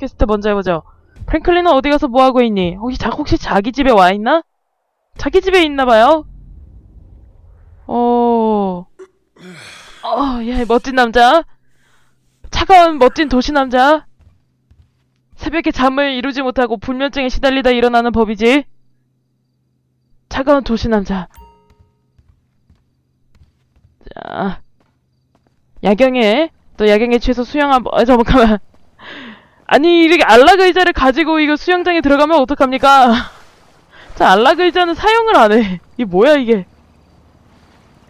퀘스트 먼저 해보죠. 프랭클린은 어디 가서 뭐 하고 있니? 혹시 자, 혹시 자기 집에 와 있나? 자기 집에 있나 봐요. 어, 어, 야, 멋진 남자. 차가운 멋진 도시 남자. 새벽에 잠을 이루지 못하고 불면증에 시달리다 일어나는 법이지. 차가운 도시 남자. 자, 야경에 또 야경에 취해서 수영 한번. 아, 잠깐만. 아니 이렇게 안락 의자를 가지고 이거 수영장에 들어가면 어떡합니까? 자 안락 의자는 사용을 안 해. 이게 뭐야 이게?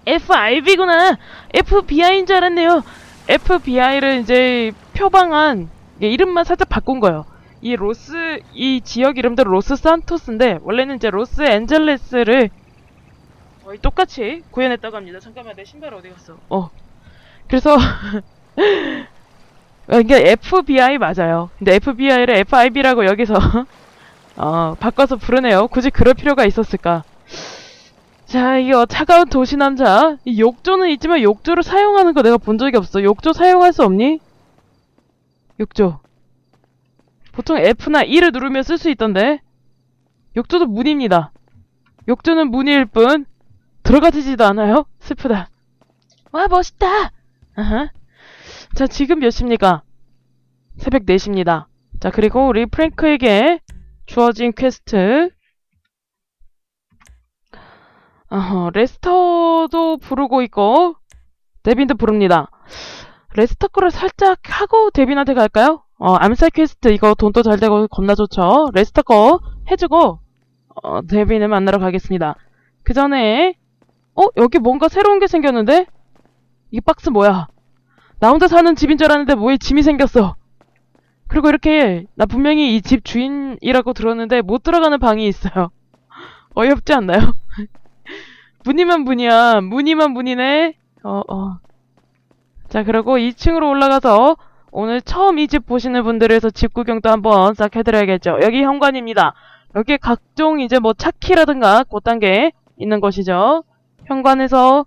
FIB구나. FBI인 줄 알았네요. FBI를 이제 표방한 이름만 살짝 바꾼 거예요. 이 로스 이 지역 이름도 로스 산토스인데 원래는 이제 로스 앤젤레스를 거의 똑같이 구현했다고 합니다. 잠깐만 내 신발 어디 갔어? 어. 그래서 이게 FBI 맞아요. 근데 FBI를 FIB라고 여기서 어, 바꿔서 부르네요. 굳이 그럴 필요가 있었을까? 자, 이거 차가운 도시 남자. 이 욕조는 있지만 욕조를 사용하는 거 내가 본 적이 없어. 욕조 사용할 수 없니? 욕조. 보통 F나 E를 누르면 쓸 수 있던데. 욕조도 문입니다. 욕조는 문일 뿐 들어가지지도 않아요? 슬프다. 와 멋있다. 아하. 자 지금 몇 시입니까? 새벽 4시입니다. 자 그리고 우리 프랭크에게 주어진 퀘스트 어허, 레스터도 부르고 있고 데빈도 부릅니다. 레스터 거를 살짝 하고 데빈한테 갈까요? 어, 암살 퀘스트 이거 돈도 잘 되고 겁나 좋죠. 레스터 거 해주고 어, 데빈을 만나러 가겠습니다. 그 전에 어? 여기 뭔가 새로운 게 생겼는데? 이 박스 뭐야? 나 혼자 사는 집인 줄 알았는데 뭐에 짐이 생겼어. 그리고 이렇게 나 분명히 이 집 주인이라고 들었는데 못 들어가는 방이 있어요. 어이없지 않나요? 문이만 문이야. 문이만 문이네. 어, 어. 자, 그리고 2층으로 올라가서 오늘 처음 이 집 보시는 분들에서 집 구경도 한번 싹 해드려야겠죠. 여기 현관입니다. 여기에 각종 이제 뭐 차키라든가 그단계 있는 것이죠. 현관에서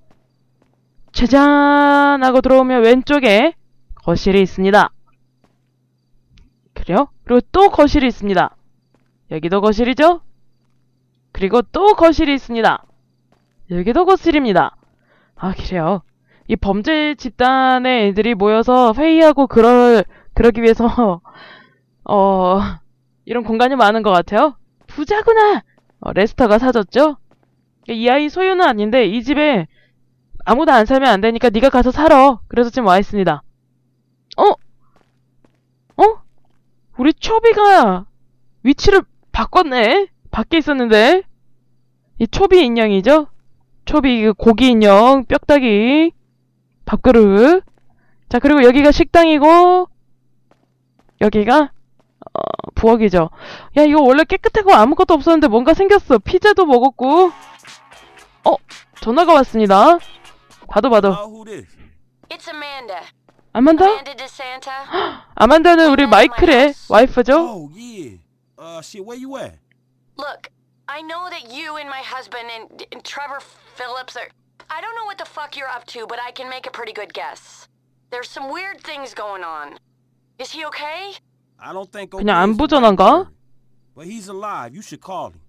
짜잔 하고 들어오면 왼쪽에 거실이 있습니다. 그래요? 그리고 또 거실이 있습니다. 여기도 거실이죠? 그리고 또 거실이 있습니다. 여기도 거실입니다. 아, 그래요. 이 범죄 집단의 애들이 모여서 회의하고 그럴, 그러기 위해서, 어, 이런 공간이 많은 것 같아요. 부자구나! 어, 레스터가 사줬죠? 이 아이 소유는 아닌데, 이 집에 아무도 안 살면 안 되니까 네가 가서 살아. 그래서 지금 와 있습니다. 어? 어? 우리 초비가 위치를 바꿨네? 밖에 있었는데? 이 초비 인형이죠? 초비 그 고기 인형, 뼈다귀, 밥그릇. 자, 그리고 여기가 식당이고, 여기가, 어, 부엌이죠. 야, 이거 원래 깨끗하고 아무것도 없었는데 뭔가 생겼어. 피자도 먹었고. 어, 전화가 왔습니다. 봐도 봐도. Oh. 아만다? 아만다는 우리 마이클의 와이프죠? Oh. Uh? Look, I know that you and my husband and, and Trevor Phillips are. I don't know what the fuck you're up to, but I can make a pretty good guess. There's some weird things going on. Is he okay? I don't think 그냥 전화인가? word, But he's alive. You should call him.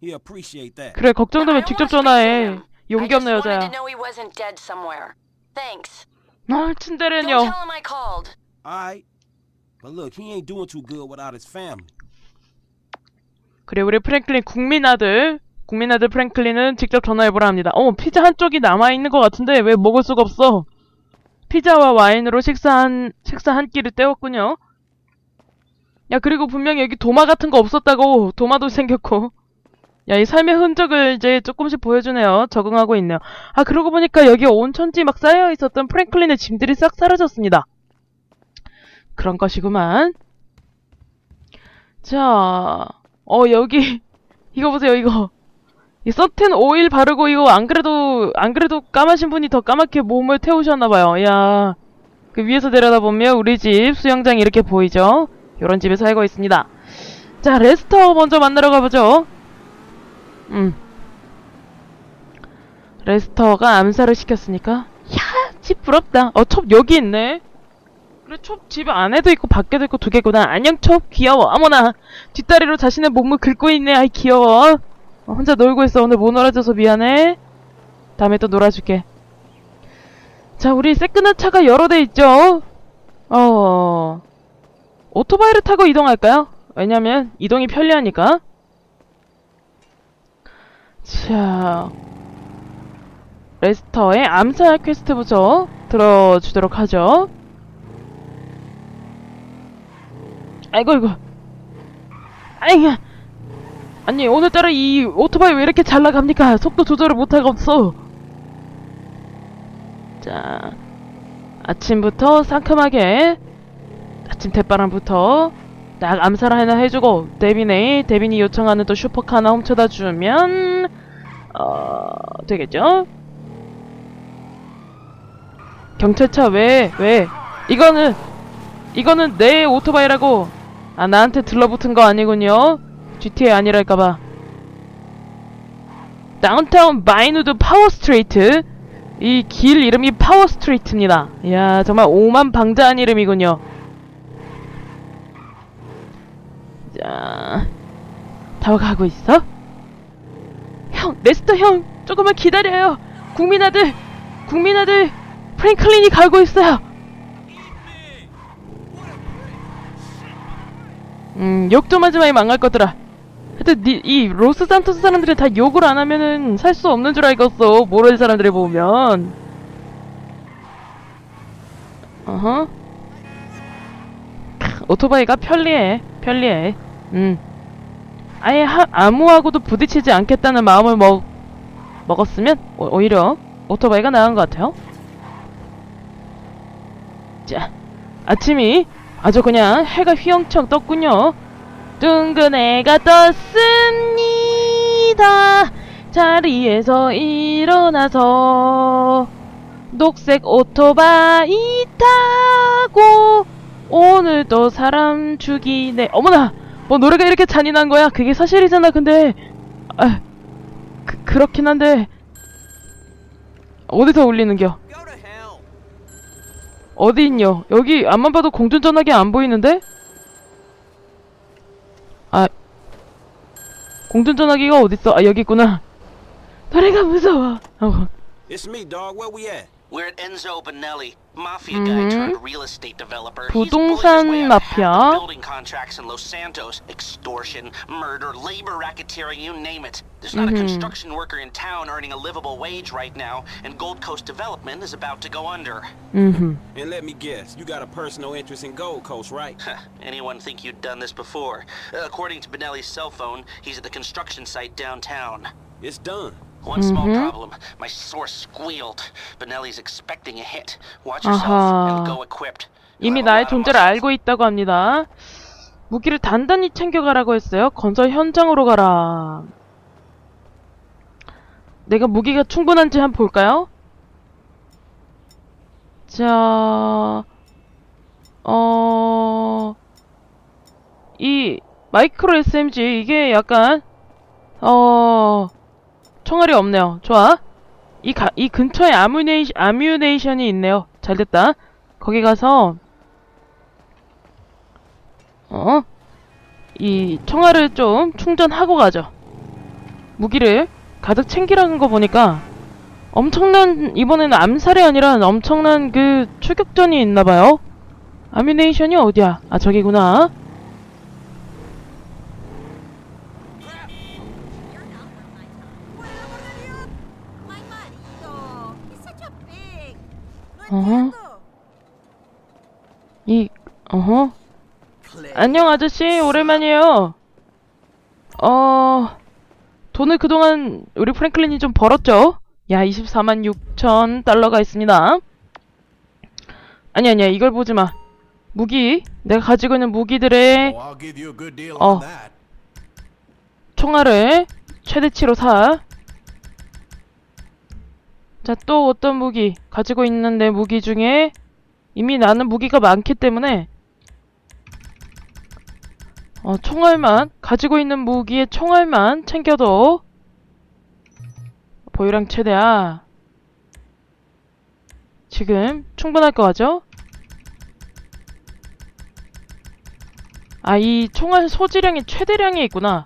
He appreciate that. 그래 걱정되면 직접 전화해. 용기 없는 여자야. 아 family. 그래 우리 프랭클린 국민 아들 국민 아들 프랭클린은 직접 전화해보라 합니다 어 피자 한쪽이 남아있는 것 같은데 왜 먹을 수가 없어 피자와 와인으로 식사 한 식사 한 끼를 때웠군요 야 그리고 분명히 여기 도마 같은 거 없었다고 도마도 생겼고 야 이 삶의 흔적을 이제 조금씩 보여주네요 적응하고 있네요 아 그러고 보니까 여기 온천지 막 쌓여 있었던 프랭클린의 짐들이 싹 사라졌습니다 그런 것이구만 자, 어, 여기, 이거 보세요, 이거. 이 서텐 오일 바르고 이거 안 그래도, 안 그래도 까마신 분이 더 까맣게 몸을 태우셨나봐요. 야 그 위에서 내려다보면 우리 집 수영장이 이렇게 보이죠? 요런 집에 살고 있습니다. 자, 레스터 먼저 만나러 가보죠. 음. 레스터가 암살을 시켰으니까. 야, 집 부럽다. 어, 첩 여기 있네. 그래 촉집 안에도 있고 밖에도 있고 두 개구나. 안녕 촉 귀여워. 어머나. 뒷다리로 자신의 몸을 긁고 있네. 아이 귀여워. 어, 혼자 놀고 있어. 오늘 못 놀아줘서 미안해. 다음에 또 놀아줄게. 자 우리 새끈한 차가 여러 대 있죠? 어 오토바이를 타고 이동할까요? 왜냐면 이동이 편리하니까 자 레스터의 암살 퀘스트부터 들어주도록 하죠. 아이고 이고. 아이고 아니 오늘따라 이 오토바이 왜 이렇게 잘 나갑니까? 속도 조절을 못하겠어. 자 아침부터 상큼하게 아침 대바람부터 딱 암살 하나 해주고 데빈이 데빈이 요청하는 또 슈퍼카 하나 훔쳐다 주면 어 되겠죠? 경찰차 왜 왜? 이거는 이거는 내 오토바이라고. 아 나한테 들러붙은 거 아니군요. GTA 아니랄까봐. 다운타운 마이누드 파워 스트레이트. 이 길 이름이 파워 스트레이트입니다. 이야 정말 오만 방자한 이름이군요 자 다가가고 있어? 형 레스터 형 조금만 기다려요 국민 아들 국민 아들 프랭클린이 가고 있어요 음, 욕 좀 하지 마, 이 망할 것들아. 하여튼, 니, 이, 로스 산토스 사람들은 다 욕을 안 하면은 살 수 없는 줄 알겠어. 모르는 사람들이 보면. 어허. 크, 오토바이가 편리해. 편리해. 음. 아예 하, 아무하고도 부딪히지 않겠다는 마음을 먹, 먹었으면, 오, 오히려 오토바이가 나은 것 같아요. 자, 아침이 아주 그냥 해가 휘영청 떴군요. 둥근 해가 떴습니다. 자리에서 일어나서 녹색 오토바이 타고 오늘도 사람 죽이네. 어머나! 뭐 노래가 이렇게 잔인한 거야? 그게 사실이잖아. 근데 아, 그, 그렇긴 한데 어디서 울리는겨? 어디 있뇨? 여기 앞만 봐도 공중전화기 안 보이는데? 아 공중전화기가 어딨어? 아 여기 있구나 노래가 무서워 어. It's me, dog. Where we at? We're at Enzo Benelli, mafia guy turned real estate developer. He's 부동산 bullied his way out of half 마피아. the building contracts in Los Santos. Extortion, murder, labor racketeering, you name it. There's not a construction worker in town earning a livable wage right now, and Gold Coast Development is about to go under. 음흠 And let me guess, you got a personal interest in Gold Coast, right? Anyone think you'd done this before? Uh, according to Benelli's cell phone, he's at the construction site downtown. It's done. One small problem. My source squealed. Benelli's expecting a hit. Watch yourself 아하. and go equipped. 이미 나의 존재를. 알고 있다고 합니다 무기를 단단히 챙겨가라고 했어요 건설 현장으로 가라 내가 무기가 충분한지 한번 볼까요? 자... 어... 이 마이크로 SMG 이게 약간 어... 총알이 없네요. 좋아. 이, 가, 이 근처에 아뮤네이션, 아뮤네이션이 있네요. 잘됐다. 거기 가서 어? 이 총알을 좀 충전하고 가죠. 무기를 가득 챙기라는 거 보니까 엄청난 이번에는 암살이 아니라 엄청난 그 추격전이 있나봐요. 아뮤네이션이 어디야? 아 저기구나. Entiendo. 이 어허. 안녕 아저씨 오랜만이에요. 어 돈을 그동안 우리 프랭클린이 좀 벌었죠? 야 24만 6천 달러가 있습니다. 아니 아니야 이걸 보지 마. 무기 내가 가지고 있는 무기들의 that. 총알을 최대치로 사. 자, 또 어떤 무기? 가지고 있는 내 무기 중에 이미 나는 무기가 많기 때문에 어, 총알만 가지고 있는 무기의 총알만 챙겨도 보유량 최대야. 지금 충분할 것 같죠? 아, 이 총알 소지량이 최대량이 있구나.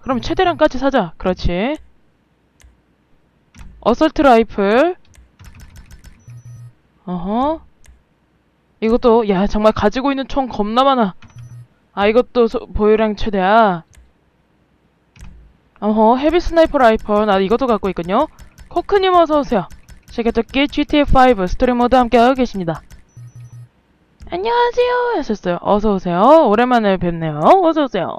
그럼 최대량까지 사자. 그렇지. 어설트 라이플. 어허. 이것도, 야, 정말 가지고 있는 총 겁나 많아. 아, 이것도 소- 보유량 최대야. 어허, 헤비 스나이퍼 라이플. 나 이것도 갖고 있거든요. 코크님 어서오세요. 제가토끼 GTA5 스토리 모드 함께하고 계십니다. 안녕하세요 하셨어요. 어서오세요. 오랜만에 뵙네요. 어서오세요.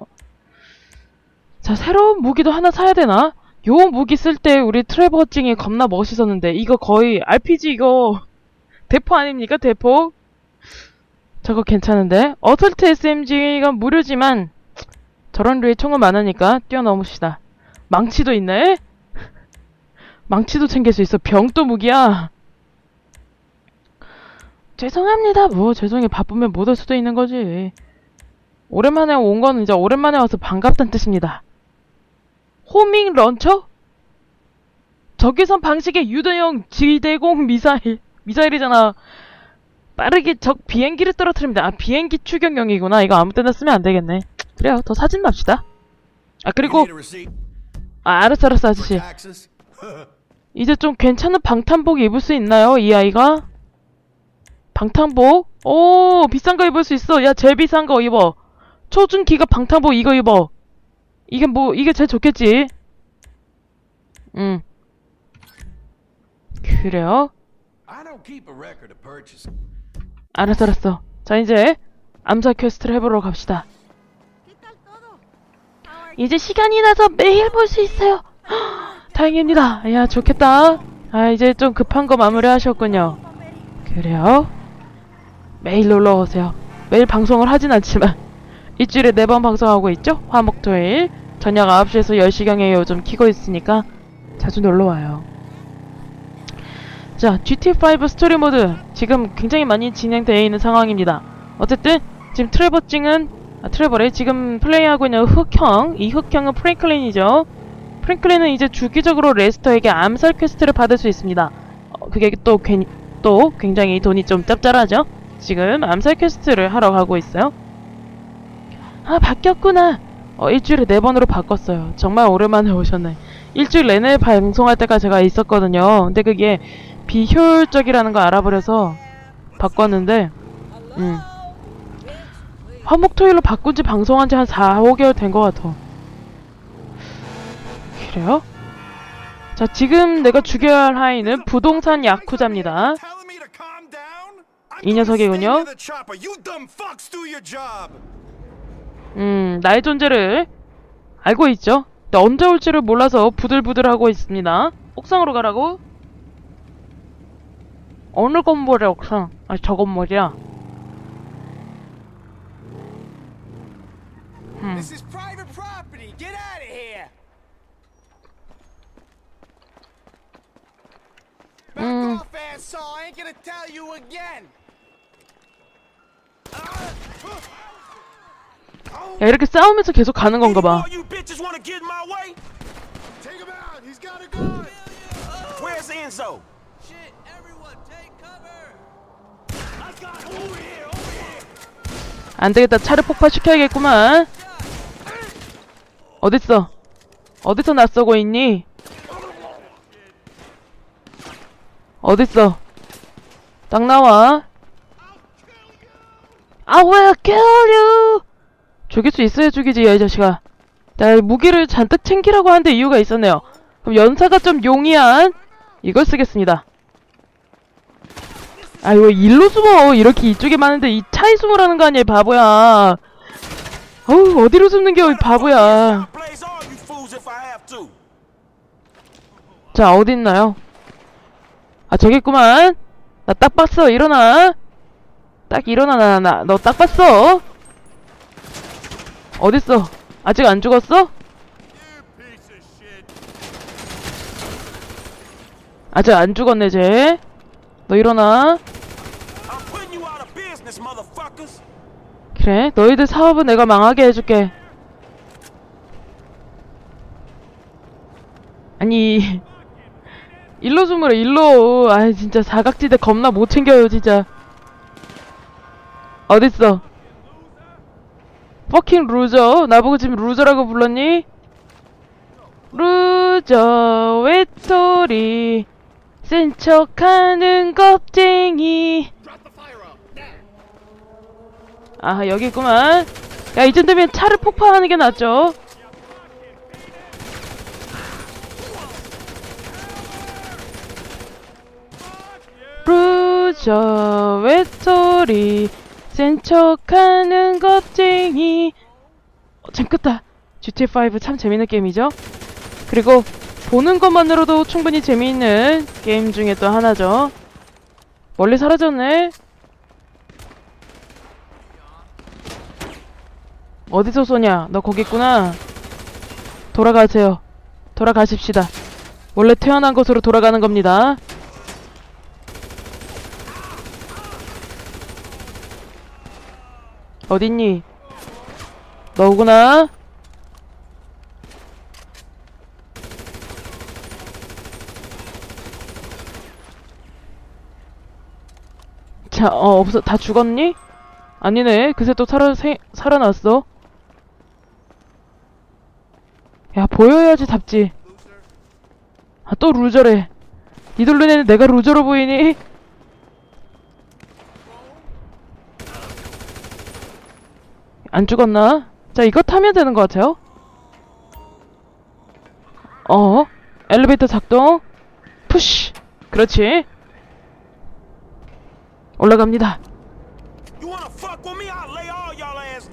자, 새로운 무기도 하나 사야 되나? 요 무기 쓸 때 우리 트레버 찡이 겁나 멋있었는데 이거 거의 RPG 이거 대포 아닙니까? 대포? 저거 괜찮은데? 어설트 SMG가 무료지만 저런 류의 총은 많으니까 뛰어넘읍시다. 망치도 있네? 망치도 챙길 수 있어. 병도 무기야. 죄송합니다. 뭐 죄송해 바쁘면 못 올 수도 있는 거지. 오랜만에 온 거는 이제 오랜만에 와서 반갑다는 뜻입니다. 호밍 런처? 적외선 방식의 유도형 지대공 미사일 미사일이잖아. 빠르게 적 비행기를 떨어뜨립니다. 아 비행기 추격용이구나. 이거 아무 때나 쓰면 안 되겠네. 그래요. 더 사진 납시다. 아 그리고 아 알았어 알았어 아저씨. 이제 좀 괜찮은 방탄복 입을 수 있나요? 이 아이가? 방탄복? 오, 비싼 거 입을 수 있어. 야, 제일 비싼 거 입어. 초중기가 방탄복 이거 입어. 이게 뭐, 이게 제일 좋겠지? 응. 그래요? 알았어, 알았어. 자, 이제, 암살 퀘스트를 해보러 갑시다. 이제 시간이 나서 매일 볼 수 있어요. 헉, 다행입니다. 야, 좋겠다. 아, 이제 좀 급한 거 마무리 하셨군요. 그래요? 매일 놀러 오세요. 매일 방송을 하진 않지만 일주일에 네 번 방송하고 있죠? 화목토일 저녁 9시에서 10시경에 요즘 키고 있으니까 자주 놀러 와요. 자, GT5 스토리 모드 지금 굉장히 많이 진행되어 있는 상황입니다. 어쨌든 지금 트레버 찡은 아, 트레버래 지금 플레이하고 있는 흑형 이 흑형은 프랭클린이죠. 프랭클린은 이제 주기적으로 레스터에게 암살 퀘스트를 받을 수 있습니다. 어, 그게 또 괜히 또 굉장히 돈이 좀 짭짤하죠? 지금 암살 퀘스트를 하러 가고 있어요. 아, 바뀌었구나. 어, 일주일에 네 번으로 바꿨어요. 정말 오랜만에 오셨네. 일주일 내내 방송할 때가 제가 있었거든요. 근데 그게 비효율적이라는 걸 알아버려서 바꿨는데, 음. 화목토일로 바꾼 지 방송한 지 한 4, 5개월 된 것 같아. 그래요? 자, 지금 내가 죽여야 할 하이는 부동산 야쿠자입니다. 이 녀석이군요. 음, 나의 존재를 알고 있죠? 근데 언제 올지를 몰라서 부들부들하고 있습니다. 옥상으로 가라고? 어느 건물의 옥상? 아, 저 건물이야. 음. This 야, 이렇게 싸우면서 계속 가는 건가 봐. 안 되겠다. 차를 폭파시켜야겠구만. 어딨어? 어디서 낯서고 있니? 어딨어? 딱 나와. I will kill you! 죽일 수 있어야 죽이지, 야, 이 자식아. 자, 무기를 잔뜩 챙기라고 하는데 이유가 있었네요. 그럼 연사가 좀 용이한 이걸 쓰겠습니다. 아, 이거 일로 숨어. 이렇게 이쪽에 많은데 이 차에 숨으라는 거 아니야, 이 바보야. 어우, 어디로 숨는 게, 이 바보야. 자, 어딨나요? 아, 저기 있구만. 나 딱 봤어. 일어나. 딱 일어나, 나, 나. 너 딱 봤어. 어딨어? 아직 안 죽었어? 아직 안 죽었네, 쟤. 너 일어나. 그래, 너희들 사업은 내가 망하게 해줄게. 아니, 일로 숨으래, 일로. 아 진짜 사각지대 겁나 못 챙겨요, 진짜. 어딨어? 퍼킹 루저 나보고 지금 루저라고 불렀니? 루저 외톨이 센 척하는 겁쟁이. 아 여기 있구만. 야 이쯤 되면 차를 폭파하는 게 낫죠? 루저 외톨이 센 척하는 겁쟁이. 어, 재밌겠다 GTA5 참 재밌는 게임이죠? 그리고 보는 것만으로도 충분히 재미있는 게임 중에 또 하나죠. 멀리 사라졌네. 어디서 쏘냐? 너 거기 있구나. 돌아가세요. 돌아가십시다. 원래 태어난 곳으로 돌아가는 겁니다 어딨니? 너구나? 자, 어, 없어. 다 죽었니? 아니네. 그새 또 살아, 세, 살아났어. 야, 보여야지 답지. 아, 또 루저래. 눈에는 내가 루저로 보이니? 안 죽었나? 자, 이거 타면 되는 것 같아요. 어? 엘리베이터 작동. 푸쉬. 그렇지. 올라갑니다.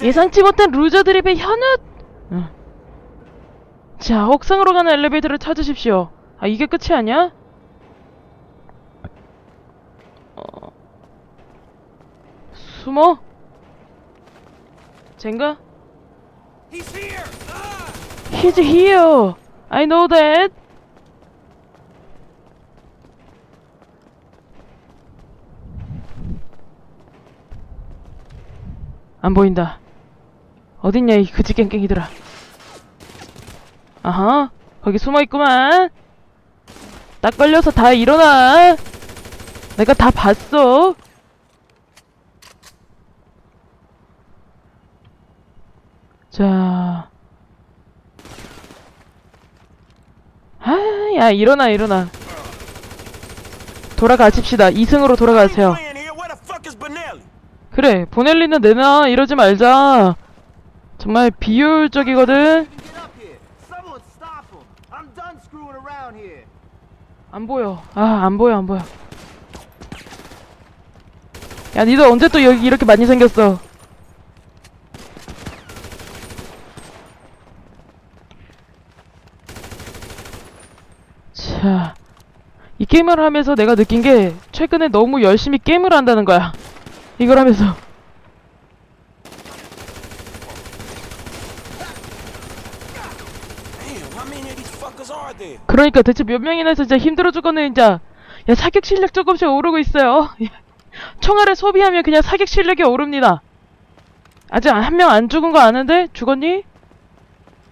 예상치 못한 루저 드립의! 응. 자, 옥상으로 가는 엘리베이터를 찾으십시오. 아, 이게 끝이 아니야? 어... 숨어? 젠가? He's here. Ah! He's here! I know that! 안 보인다. 어딨냐, 이 그지 깽깽이들아. 아하, 거기 숨어있구만. 딱 걸려서 다 일어나. 내가 다 봤어. 자. 아, 야, 일어나, 일어나. 돌아가십시다. 2승으로 돌아가세요. 그래, 보넬리는 내놔. 이러지 말자. 정말 비효율적이거든. 안 보여. 아, 안 보여, 안 보여. 야, 니들 언제 또 여기 이렇게 많이 생겼어? 자, 이 게임을 하면서 내가 느낀 게 최근에 너무 열심히 게임을 한다는 거야. 이걸 하면서. 그러니까 대체 몇 명이나 해서 진짜 힘들어 죽겠네 진짜 야 사격 실력 조금씩 오르고 있어요 총알을 소비하면 그냥 사격 실력이 오릅니다 아직 한 명 안 죽은 거 아는데? 죽었니?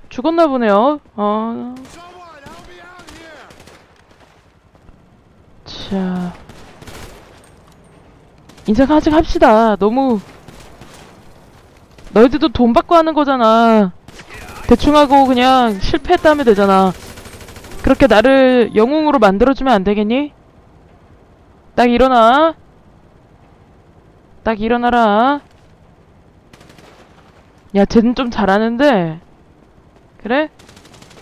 죽었나 보네요 어... Someone help me out here. 자. 인생 아직 합시다. 너무 너희들도 돈 받고 하는 거잖아. 대충 하고 그냥 실패했다 하면 되잖아. 그렇게 나를 영웅으로 만들어주면 안 되겠니? 딱 일어나. 딱 일어나라. 야 쟤는 좀 잘하는데. 그래?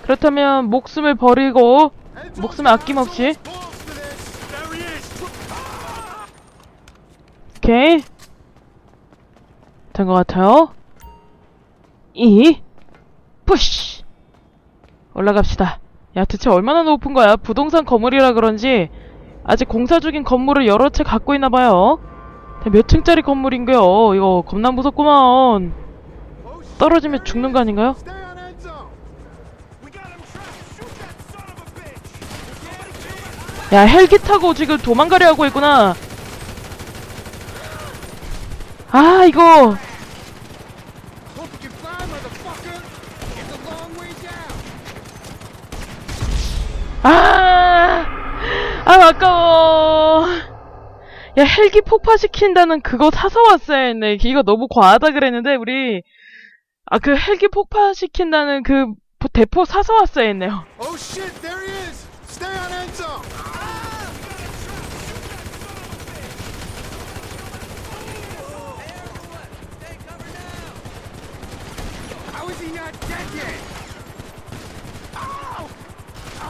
그렇다면 목숨을 버리고 목숨을 아낌없이 There he is. 오케이. 된 것 같아요. 이, 푸쉬! 올라갑시다. 야, 대체 얼마나 높은 거야? 부동산 건물이라 그런지, 아직 공사 중인 건물을 여러 채 갖고 있나 봐요. 몇 층짜리 건물인가요? 이거 겁나 무섭구만. 떨어지면 죽는 거 아닌가요? 야, 헬기 타고 지금 도망가려 하고 있구나. 아, 이거. 아, 아, 아까워. 야, 헬기 폭파시킨다는 그거 사서 왔어야 했네. 이거 너무 과하다 그랬는데, 우리. 아, 그 헬기 폭파시킨다는 그 대포 사서 왔어야 했네요. Oh shit, there he is! Stay on end zone!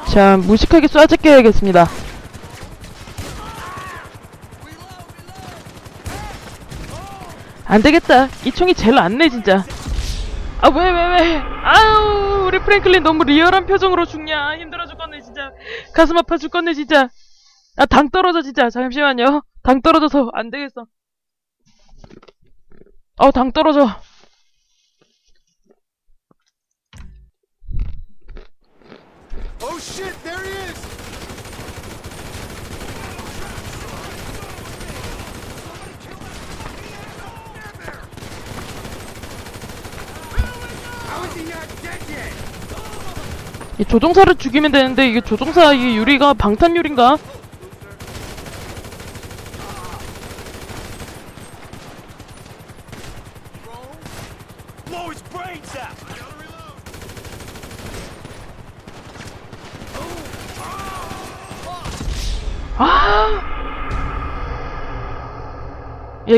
자, 무식하게 쏴제껴야겠습니다. 안 되겠다. 이 총이 제일 안 내, 진짜. 아, 왜, 왜, 왜. 아우, 우리 프랭클린 너무 리얼한 표정으로 죽냐. 힘들어 죽겠네, 진짜. 가슴 아파 죽겠네, 진짜. 아, 당 떨어져, 진짜. 잠시만요. 당 떨어져서 안 되겠어. 어, 당 떨어져. Oh shit, there he is! 이 조종사를 죽이면 되는데 이게 조종사 이 유리가 방탄 유리인가?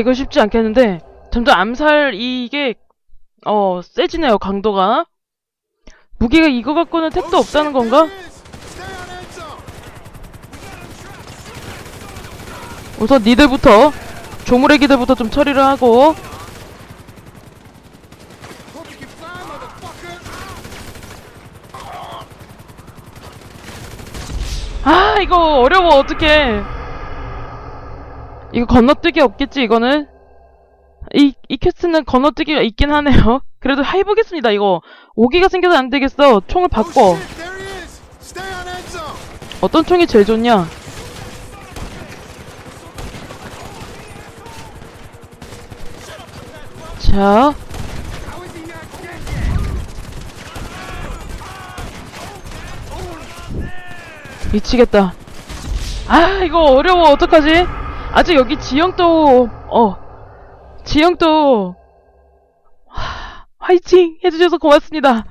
이거 쉽지 않겠는데, 점점 암살, 이게, 어, 세지네요, 강도가. 무기가 이거 갖고는 택도 없다는 건가? 우선 니들부터, 조무래기들부터 좀 처리를 하고! 아, 이거 어려워, 어떡해. 이거 건너뛰기 없겠지, 이거는? 이, 이 퀘스트는 건너뛰기가 있긴 하네요. 그래도 해보겠습니다, 이거. 오기가 생겨서 안 되겠어. 총을 Oh 바꿔. 어떤 총이 제일 좋냐? 자? 미치겠다. 아, 이거 어려워. 어떡하지? 아직 여기 지형도, 어, 지형도, 하, 화이팅! 해주셔서 고맙습니다.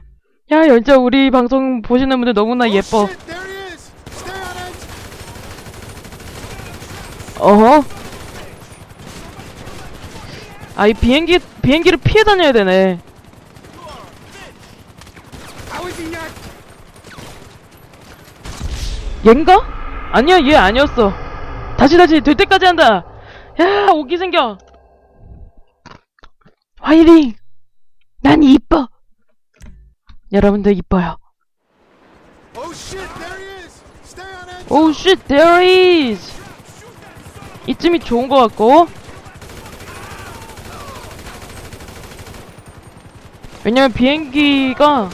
야, 진짜 우리 방송 보시는 분들 너무나 Oh 예뻐. 어허. 아, 이 비행기, 비행기를 피해 다녀야 되네. 얜가? 아니야, 얘 아니었어. 다시, 다시, 될 때까지 한다. 야, 오기 생겨. 화이팅! 난 이뻐. 여러분들 이뻐요. Oh 오우 쉣, there is! 이쯤이 좋은 것 같고. 왜냐면 비행기가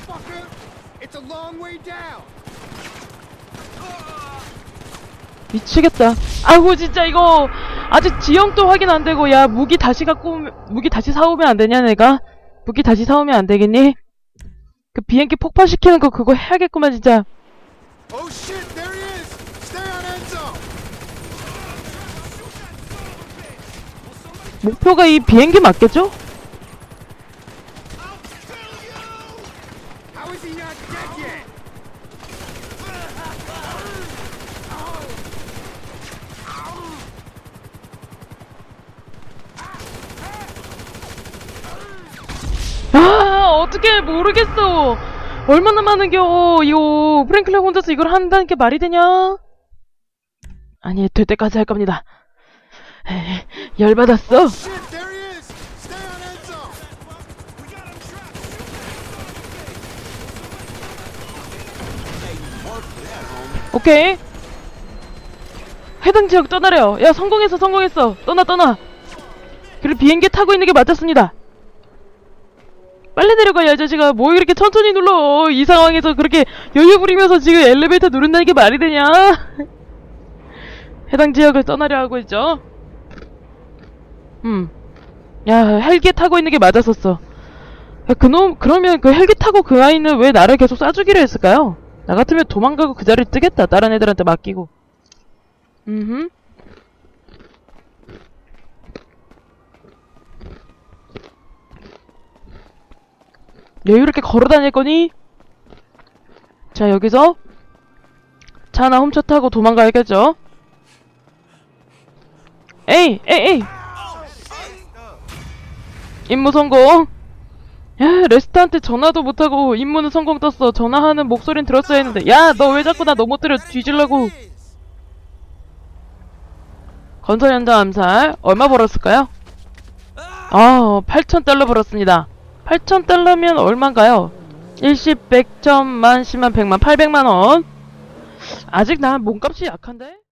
미치겠다. 아이고 진짜 이거 아직 지형도 확인 안 되고 야 무기 다시 갖고 오면, 무기 다시 사오면 안 되냐 내가? 무기 다시 사오면 안 되겠니? 그 비행기 폭파시키는 거 그거 해야겠구만 진짜. Oh shit, there he is! Stay on end zone! 목표가 이 비행기 맞겠죠? 아 어떻게 모르겠어. 얼마나 많은겨 이거 프랭클린 혼자서 이걸 한다는 게 말이 되냐? 아니 될 때까지 할 겁니다. 열받았어. 오케이. 해당 지역 떠나래요. 야, 성공했어, 성공했어. 떠나, 떠나. 그리고 비행기 타고 있는 게 맞았습니다. 빨리 내려가, 야, 이 자식아. 뭐 이렇게 천천히 눌러. 이 상황에서 그렇게 여유 부리면서 지금 엘리베이터 누른다는 게 말이 되냐? 해당 지역을 떠나려 하고 있죠. 음. 야, 헬기 타고 있는 게 맞았었어. 야, 그놈, 그러면 그 헬기 타고 그 아이는 왜 나를 계속 쏴주기로 했을까요? 나 같으면 도망가고 그 자리를 뜨겠다. 다른 애들한테 맡기고. 음. 여유롭게 걸어 다닐 거니? 자, 여기서 차 하나 훔쳐 타고 도망가야겠죠? 에이, 에이, 에이! 임무 성공! 야, 레스트한테 전화도 못하고 임무는 성공 떴어. 전화하는 목소리는 들었어야 했는데. 야, 너 왜 자꾸 나 넘어뜨려 뒤질라고. 건설 현장 암살. 얼마 벌었을까요? 아, 8,000달러 벌었습니다. 8,000달러면 얼마인가요? 일십, 백천, 만, 십만, 백만, 팔백만원. 아직 난 몸값이 약한데?